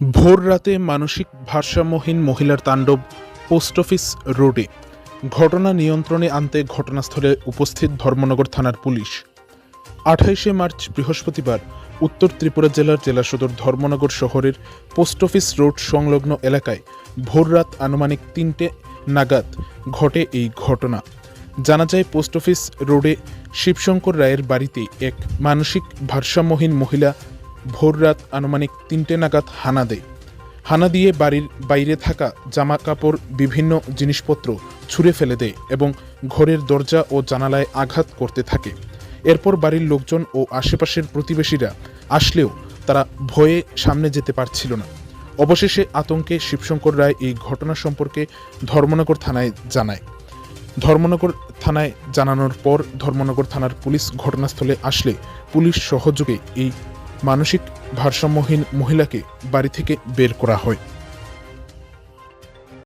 ভোর রাতে মানসিক ভারসাম্যহীন মহিলার তাণ্ডব পোস্ট অফিস রোডে। ঘটনা নিয়ন্ত্রণে আনতে ঘটনাস্থলে উপস্থিত ধর্মনগর থানার পুলিশ। আঠাইশে মার্চ বৃহস্পতিবার উত্তর ত্রিপুরা জেলার জেলা সদর ধর্মনগর শহরের পোস্ট অফিস রোড সংলগ্ন এলাকায় ভোররাত আনুমানিক তিনটে নাগাদ ঘটে এই ঘটনা। জানা যায়, পোস্ট অফিস রোডে শিবশঙ্কর রায়ের বাড়িতে এক মানসিক ভারসাম্যহীন মহিলা ভোররাত আনুমানিক তিনটে নাগাদ হানা দেয়। হানা দিয়ে বাড়ির বাইরে থাকা জামা কাপড় বিভিন্ন জিনিসপত্র ছুঁড়ে ফেলে দেয় এবং ঘরের দরজা ও জানালায় আঘাত করতে থাকে। এরপর বাড়ির লোকজন ও আশেপাশের প্রতিবেশীরা আসলেও তারা ভয়ে সামনে যেতে পারছিল না। অবশেষে আতঙ্কে শিবশঙ্কর রায় এই ঘটনা সম্পর্কে ধর্মনগর থানায় জানায়। ধর্মনগর থানায় জানানোর পর ধর্মনগর থানার পুলিশ ঘটনাস্থলে আসলে পুলিশ সহযোগে এই মানসিক ভারসাম্যহীন মহিলাকে বাড়ি থেকে বের করা হয়।